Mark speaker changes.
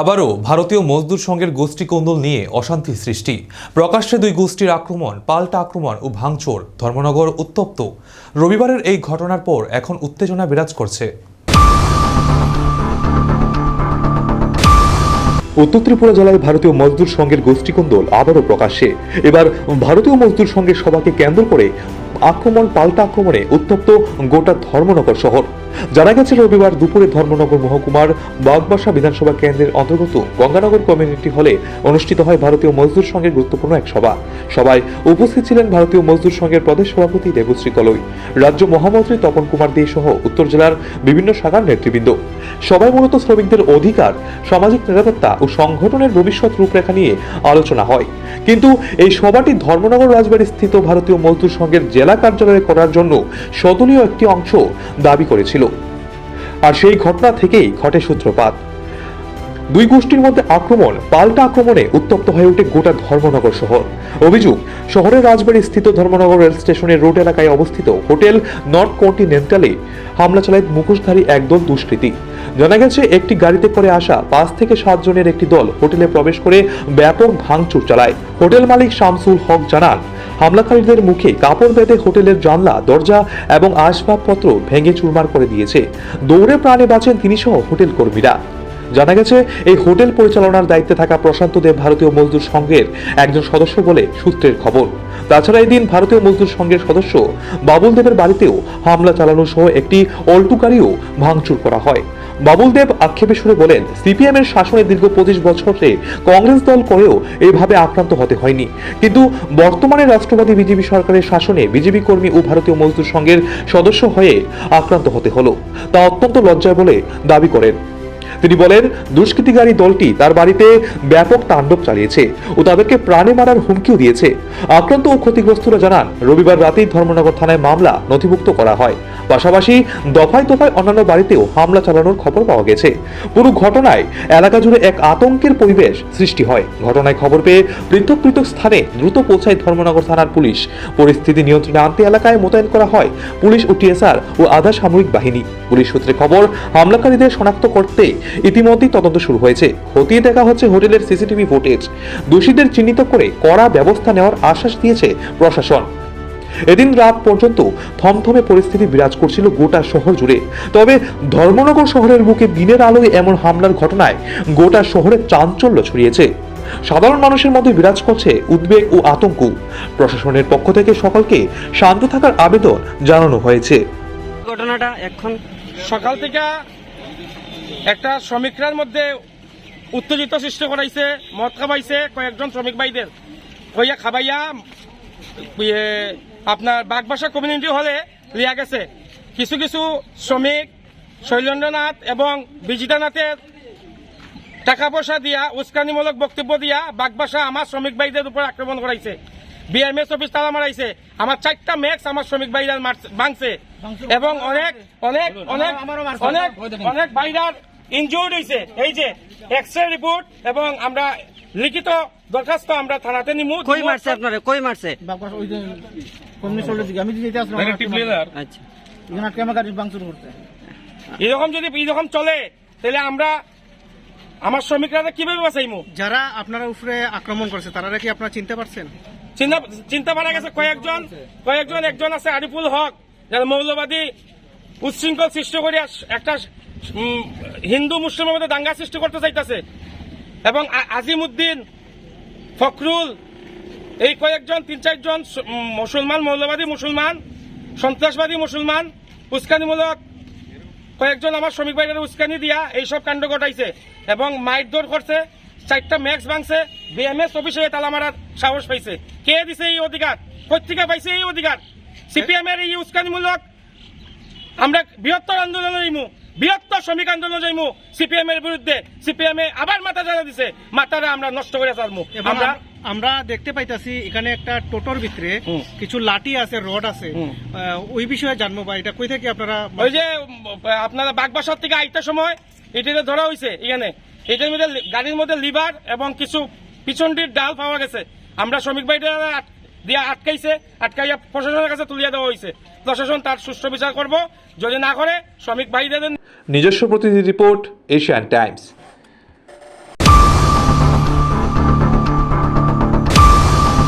Speaker 1: আবারও ভারতীয় মজদুর সংঘের গোষ্ঠী কোন্দল নিয়ে অশান্তি সৃষ্টি। প্রকাশ্যে দুই গোষ্ঠীর আক্রমণ, পাল্টা আক্রমণ ও ভাঙচুর ধর্মনগর উত্তপ্ত। রবিবারের এই ঘটনার পর এখন উত্তেজনা বিরাজ করছে।
Speaker 2: উত্তর ত্রিপুরা জেলায় ভারতীয় মজদুর সংঘের গোষ্ঠীকন্দল আবারও প্রকাশ্যে। এবার ভারতীয় মজদুর সংঘের সভাকে কেন্দ্র করে আক্রমণ, পাল্টা আক্রমণে উত্তপ্ত গোটা ধর্মনগর শহর। জানা গেছে, রবিবার দুপুরে ধর্মনগর মহকুমার বাগবাসা বিধানসভা কেন্দ্রের অন্তর্গত গঙ্গানগর কমিউনিটি হলে অনুষ্ঠিত হয় ভারতীয় মজদুর সংঘের গুরুত্বপূর্ণ এক সভা। সভায় উপস্থিত ছিলেন ভারতীয় মজদুর সংঘের প্রদেশ সভাপতি দেবশ্রী কলই রাজ্য মহামন্ত্রী তপন কুমার দে সহ উত্তর জেলার বিভিন্ন শাখার নেতৃবৃন্দ। সবাই মূলত শ্রমিকদের অধিকার, সামাজিক নিরাপত্তা ও সংগঠনের ভবিষ্যৎ রূপরেখা নিয়ে আলোচনা হয়। কিন্তু এই সভাটি ধর্মনগর রাজবাড়ী স্থিত ভারতীয় মজদুর সংঘের জেলা কার্যালয়ে করার জন্য সদলীয় একটি অংশ দাবি করেছিল। আর সেই ঘটনা থেকেই ঘটে সূত্রপাত। দুই গোষ্ঠীর মধ্যে আক্রমণ, পাল্টা আক্রমণে উত্তপ্ত হয়ে ওঠে গোটা ধর্মনগর শহর। অভিযোগ, শহরের রাজবাড়ী স্থিত ধর্মনগর রেল স্টেশনের রোড এলাকায় অবস্থিত হোটেল নর্থ কন্টিনেন্টালে হামলা চালায় মুখোশধারী একদল দুষ্কৃতী। জানা গেছে, একটি গাড়িতে করে আসা পাঁচ থেকে সাত জনের একটি দল হোটেলে প্রবেশ করে ব্যাপক ভাঙচুর চালায়। হোটেল মালিক শামসুল হক জানান, হামলাকারীদের মুখে কাপড় বেঁধে হোটেলের জানলা, দরজা এবং আসবাবপত্র ভেঙে চুরমার করে দিয়েছে। দৌড়ে প্রাণে বাঁচেন তিনি সহ হোটেল কর্মীরা। জানা গেছে, এই হোটেল পরিচালনার দায়িত্বে থাকা প্রশান্ত দেব ভারতীয় মজদুর সংঘের একজন সদস্য বলে সূত্রের খবর। তাছাড়া এদিন ভারতীয় মজদুর সংঘের সদস্য বাবুল দেবের বাড়িতেও হামলা চালানো সহ একটি অল্টু গাড়িও ভাঙচুর করা হয়। বাবুল দেব আক্ষেপে সুরে বলেন, সিপিএম এর শাসনে দীর্ঘ পঁচিশ বছরে কংগ্রেস দল করেও এইভাবে আক্রান্ত হতে হয়নি। কিন্তু বর্তমানে রাষ্ট্রবাদী বিজেপি সরকারের শাসনে বিজেপি কর্মী ও ভারতীয় মজদুর সংঘের সদস্য হয়ে আক্রান্ত হতে হলো। তা অত্যন্ত লজ্জায় বলে দাবি করেন। তিনি বলেন, দুষ্কৃতিকারী দলটি তার বাড়িতে ব্যাপক তাণ্ডব চালিয়েছে ও তাদেরকে প্রাণে মারার হুমকিও দিয়েছে। আক্রান্ত ও ক্ষতিগ্রস্তরা জানান, রবিবার রাতেই ধর্মনগর থানায় মামলা নথিভুক্ত করা হয়। পাশাপাশি দফায় দফায় অন্যান্য বাড়িতেও হামলা চালানোর খবর পাওয়া গেছে। পুরো ঘটনায় এলাকা জুড়ে এক আতঙ্কের পরিবেশ সৃষ্টি হয়। ঘটনায় খবর পেয়ে পৃথক পৃথক স্থানে দ্রুত পৌঁছায় ধর্মনগর থানার পুলিশ। পরিস্থিতি নিয়ন্ত্রণে আনতে এলাকায় মোতায়েন করা হয় পুলিশ ও টিএসআর ও আধা সামরিক বাহিনী। পুলিশ সূত্রে খবর, হামলাকারীদের শনাক্ত করতে ইতিমধ্যেই তদন্ত শুরু হয়েছে। খতিয়ে দেখা হচ্ছে হোটেলের সিসিটিভি ফুটেজ। দোষীদের চিহ্নিত করে কড়া ব্যবস্থা নেওয়ার আশ্বাস দিয়েছে প্রশাসন। এদিন রাত পর্যন্ত থমথমে পরিস্থিতি বিরাজ করছিল গোটা শহর জুড়ে। তবে ধর্মনগর শহরের বুকে দিনের আলোয় এমন হামলার ঘটনায় গোটা শহরে চাঞ্চল্য ছড়িয়েছে। সাধারণ মানুষের মধ্যে বিরাজ করছে উদ্বেগ ও আতঙ্ক। প্রশাসনের পক্ষ থেকে সকলকে শান্ত থাকার আবেদন জানানো হয়েছে।
Speaker 3: ঘটনাটা এখন
Speaker 4: সকাল থেকে একটা শ্রমিকরার মধ্যে উত্তেজিত সৃষ্টি করাইছে মদ খাবাইছে কয়েকজন শ্রমিক ভাইদের। কইয়া খাবাইয়া ইয়ে, আপনার বাগবাসা কমিউনিটি হলে লিয়া গেছে। কিছু কিছু শ্রমিক শৈলেন্দ্রনাথ এবং বিজিতানাথের টাকা পয়সা দিয়া উস্কানিমূলক বক্তব্য দিয়া বাগবাসা আমার শ্রমিক ভাইদের উপর আক্রমণ করাইছে। বিএমএস অফিস তালা মারাইছে। আমার চারটা ম্যাক্স আমার শ্রমিক ভাইরা মারছে- ভাঙছে। এবং অনেক অনেক অনেক অনেক অনেক ভাইরার ইনজুর্ড হয়েছে এই যে এক্স রে রিপোর্ট এবং আমরা লিখিত দরখাস্ত আমরা থানাতে নিমু
Speaker 3: কই মারছে আপনারে? কই মারছে?
Speaker 5: দিকে আমি যেতে আসলাম
Speaker 3: আচ্ছা।
Speaker 5: এখানে আটকে আমার গাড়ি ভাঙচুর করতে
Speaker 4: এরকম যদি এরকম চলে তাহলে আমরা আমার শ্রমিকরা কীভাবে বাঁচাইমু?
Speaker 5: যারা আপনার উপরে আক্রমণ করেছে তারা কি আপনারা চিনতে পারছেন?
Speaker 4: চিন্তা চিন্তা পারা গেছে কয়েকজন কয়েকজন একজন আছে আরিফুল হক যারা মৌলবাদী উচ্ছৃঙ্খল সৃষ্টি করে একটা হিন্দু মুসলিমের মধ্যে দাঙ্গা সৃষ্টি করতে চাইতেছে। এবং আ- আজিমউদ্দিন ফখরুল এই কয়েকজন তিন চারজন মুসলমান মৌলবাদী মুসলমান সন্ত্রাসবাদী মুসলমান উস্কানিমূলক কয়েকজন আমার শ্রমিক ভাইদের উস্কানি দিয়া এইসব কাণ্ড ঘটাইছে এবং মাইট করছে চারটা ম্যাক্স ভাঙছে বিএমএস অফিসে তালা মারার সাহস পাইছে। কে দিছে এই অধিকার? পত্রিকা পাইছে এই অধিকার? সিপিএম এর এই উস্কানিমূলক আমরা বৃহত্তর আন্দোলন যাইমু বৃহত্তর শ্রমিক আন্দোলন যাইমু সিপিএম এর বিরুদ্ধে। সিপিএম এ আবার মাথা জ্বালা দিছে মাথাটা আমরা নষ্ট করে
Speaker 5: এবং
Speaker 4: আমরা
Speaker 5: আম- আমরা দেখতে পাইতাছি এখানে একটা টোটোর ভিতরে কিছু লাঠি আছে রড আছে। আহ, ওই বিষয়ে জানব বা এটা কই থেকে আপনারা
Speaker 4: ওই যে আপনারা বাগবাসার থেকে আইটার সময় এটা ধরা হয়েছে এখানে। এটার মধ্যে গাড়ির মধ্যে লিভার এবং কিছু পিছনটির ডাল পাওয়া গেছে। আমরা শ্রমিক ভাইদের আট- দিয়া আটকাইছে আটকাইয়া প্রশাসনের কাছে তুলিয়া দেওয়া হয়েছে প্রশাসন তার সুষ্ঠু বিচার করব। যদি না করে শ্রমিক ভাইদের
Speaker 2: নিজস্ব প্রতিনিধি রিপোর্ট এশিয়ান টাইমস।